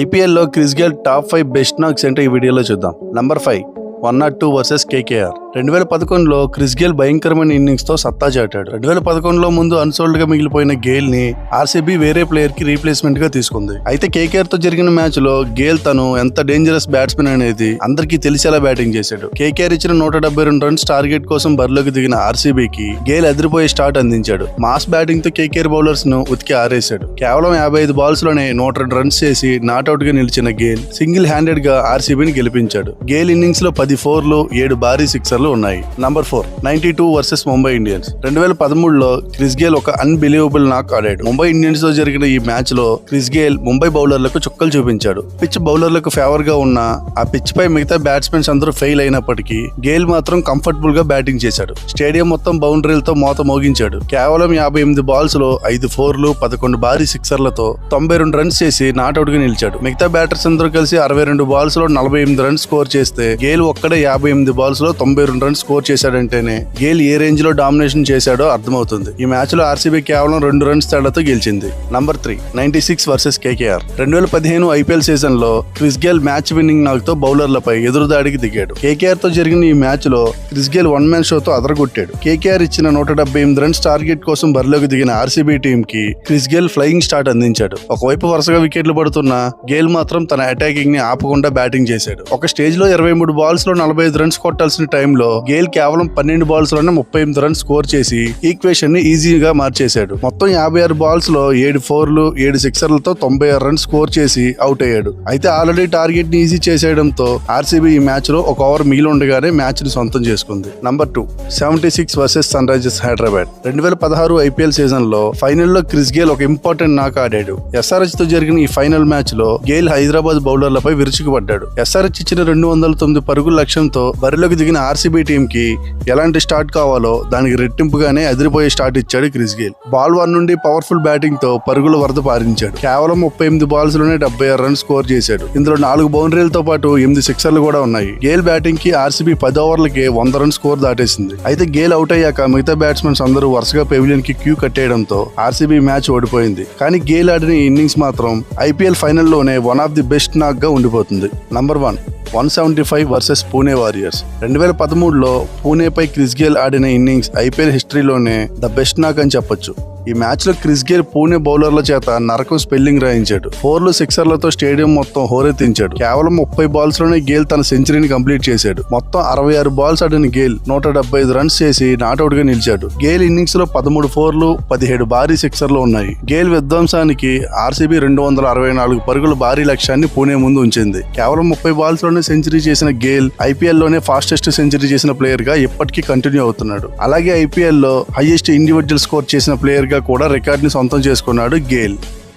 ఐపీఎల్లో Chris Gayle top five best knocks ఏంటో ఈ వీడియోలో చూద్దాం. Number five one not two versus KKR. రెండు వేల పదకొండులో క్రిస్ గేల్ భయంకరమైన ఇన్నింగ్స్తో సత్తా చాటాడు. రెండు వేల పదకొండులో ముందు అన్సోల్డ్గా మిగిలిపోయిన గేల్ని ఆర్సీబీ వేరే ప్లేయర్కి రీప్లేస్మెంట్గా తీసుకుంది. అయితే కేకేఆర్తో జరిగిన మ్యాచ్లో గేల్ తను ఎంత డేంజరస్ బ్యాట్స్మెన్ అనేది అందరికీ తెలిసేలా బ్యాటింగ్ చేశాడు. కేకేఆర్ ఇచ్చిన నూట డెబ్బై రెండు రన్స్ టార్గెట్ కోసం బరిలోకి దిగిన ఆర్సీబీకి గేల్ ఎదిరిపోయే స్టార్ట్ అందించాడు. మాస్ బ్యాటింగ్తో కేకేఆర్ బౌలర్స్ను ఉతికి ఆరేశాడు. కేవలం యాభై ఐదు బాల్స్లోనే నూట రెండు రన్స్ చేసి నాట్అవుట్గా నిలిచిన గేల్ సింగిల్ హ్యాండెడ్గా ఆర్సీబీని గెలిపించాడు. గేల్ ఇన్నింగ్స్లో పది ఫోర్లు ఏడు భారీ సిక్సర్లు ఉన్నాయి. Number four ninety two versus Mumbai Indians రెండు వేల పదమూడులో క్రిస్ గేల్ ఒక అన్బిలీవబుల్ నాక్ ఆడాడు. ముంబై ఇండియన్స్తో జరిగిన ఈ మ్యాచ్లో క్రిస్ గేల్ ముంబై బౌలర్లకు చుక్కలు చూపించాడు. పిచ్ బౌలర్లకు ఫేవర్గా ఉన్న ఆ పిచ్ పై మిగతా బ్యాట్స్మెన్స్ అందరూ ఫెయిల్ అయినప్పటికీ గేల్ మాత్రం కంఫర్టబుల్గా బ్యాటింగ్ చేశాడు. స్టేడియం మొత్తం బౌండరీలతో మోత మోగించాడు. కేవలం యాభై ఎనిమిది బాల్స్లో ఐదు ఫోర్లు పదకొండు భారీ సిక్సర్లతో తొంభై రెండు రన్స్ చేసి నాట్అవుట్గా నిలిచాడు. మిగతా బ్యాటర్స్ అందరూ కలిసి అరవై రెండు బాల్స్లో నలభై ఎనిమిది రన్స్ స్కోర్ చేస్తే గేల్ ఒక్కడే యాభై ఎనిమిది బాల్స్లో తొంభై రెండు రన్స్ స్కోర్ చేశాడంటేనే గేల్ ఏ రేంజ్లో డామినేషన్ చేశాడో అర్థమవుతుంది. ఈ మ్యాచ్లో ఆర్సీబీ కేవలం రెండు రన్స్ తేడాతో గెలిచింది. Number three ninety six versus KKR. రెండు వేల పదిహేను ఐపీఎల్ సీజన్లో క్రిస్ గేల్ మ్యాచ్ విన్నింగ్ నాక్తో బౌలర్లపై ఎదురుదాడికి దిగాడు. కేకేఆర్తో జరిగిన ఈ మ్యాచ్లో క్రిస్ గేల్ వన్ మ్యాన్ షోతో అదరగొట్టాడు. కేకేఆర్ ఇచ్చిన నూట డెబ్బై ఎనిమిది రన్స్ టార్గెట్ కోసం బరిలోకి దిగిన ఆర్సీబీ టీం కి క్రిస్ గేల్ ఫ్లయింగ్ స్టార్ట్ అందించాడు. ఒకవైపు వరుసగా వికెట్లు పడుతున్న గేల్ మాత్రం తన అటాకింగ్ని ఆపకుండా బ్యాటింగ్ చేశాడు. ఒక స్టేజ్లో ఇరవై మూడు బాల్స్లో నలభై ఐదు రన్స్ కొట్టాల్సిన టైంలో గేల్ కేవలం పన్నెండు బాల్స్లోనే ముప్పై ఎనిమిది రన్స్ స్కోర్ చేసి ఈక్వేషన్ని ఈజీగా మార్చేశాడు. మొత్తం యాభై ఆరు బాల్స్లో ఏడు ఫోర్లు ఏడు సిక్సర్లతో తొంభై ఆరు రన్స్ స్కోర్ చేసి అవుట్ అయ్యాడు. అయితే ఆల్రెడీ టార్గెట్ని ఈజీ చేసేయడంతో ఆర్సీబీ ఈ మ్యాచ్లో ఒక ఓవర్ మిగిలి ఉండగానే మ్యాచ్ని సొంతం చేసుకుంది. Number two seventy six versus sunrisers Hyderabad రెండు వేల పదహారు ఐపీఎల్ సీజన్లో ఫైనల్లో క్రిస్ గేల్ ఒక ఇంపార్టెంట్ నాక్ ఆడాడు. ఎస్ఆర్హెచ్తో జరిగిన ఈ ఫైనల్ మ్యాచ్లో గేల్ హైదరాబాద్ బౌలర్లపై విరుచుకుపడ్డాడు. ఎస్ఆర్హెచ్ ఇచ్చిన రెండు వందల తొమ్మిది పరుగుల లక్ష్యంతో బరిలోకి దిగిన ఆర్సీబీ ఆర్సీబీ టీంకి ఎలాంటి స్టార్ట్ కావాలో దానికి రెట్టింపుగానే అదిరిపోయే స్టార్ట్ ఇచ్చాడు క్రిస్ గేల్. బాల్ వన్ నుండి పవర్ఫుల్ బ్యాటింగ్తో పరుగుల వరద పారించాడు. కేవలం ముప్పై ఎనిమిది బాల్స్లోనే డెబ్బై ఆరు రన్స్ స్కోర్ చేశాడు. ఇందులో నాలుగు బౌండరీలతో పాటు ఎనిమిది సిక్సర్లు కూడా ఉన్నాయి. గేల్ బ్యాటింగ్కి ఆర్సీబీ పది ఓవర్లకి వంద రన్ స్కోర్ దాటేసింది. అయితే గేల్ అవుట్ అయ్యాక మిగతా బ్యాట్స్మెన్స్ అందరూ వరుసగా పెవిలియన్కి క్యూ కట్టేయడంతో ఆర్సీబీ మ్యాచ్ ఓడిపోయింది. కానీ గేల్ ఆడిన ఇన్నింగ్స్ మాత్రం ఐపీఎల్ ఫైనల్లోనే వన్ ఆఫ్ ది బెస్ట్ నాక్గా ఉండిపోతుంది. Number one one seventy five versus Pune warriors. రెండు వేల పదమూడులో పూణేపై క్రిస్ గేల్ ఆడిన ఇన్నింగ్స్ ఐపీఎల్ హిస్టరీలోనే ద బెస్ట్ నాక్ అని చెప్పొచ్చు. ఈ మ్యాచ్లో క్రిస్ గేల్ పూణే బౌలర్ల చేత నరకం స్పెల్లింగ్ రాయించాడు. ఫోర్లు సిక్సర్లతో స్టేడియం మొత్తం హోరెత్తించాడు. కేవలం ముప్పై బాల్స్లోనే గేల్ తన సెంచరీని కంప్లీట్ చేశాడు. మొత్తం అరవై ఆరు బాల్స్ ఆడిన గేల్ నూట డెబ్బై ఐదు రన్స్ చేసి నాట్అవుట్గా నిలిచాడు. గేల్ ఇన్నింగ్స్లో పదమూడు ఫోర్లు పదిహేడు భారీ సిక్సర్లు ఉన్నాయి. గేల్ విధ్వంసానికి ఆర్సీబీ రెండు వందల అరవై నాలుగు పరుగుల భారీ లక్ష్యాన్ని పూణే ముందు ఉంచింది. కేవలం ముప్పై బాల్స్లోనే సెంచరీ చేసిన గేల్ ఐపీఎల్లోనే ఫాస్టెస్ట్ సెంచరీ చేసిన ప్లేయర్గా ఇప్పటికీ కంటిన్యూ అవుతున్నాడు. అలాగే ఐపీఎల్లో హైయెస్ట్ ఇండివిజువల్ స్కోర్ చేసిన ప్లేయర్ గా కూడా రికార్డ్ని సొంతం చేసుకున్నాడు గేల్.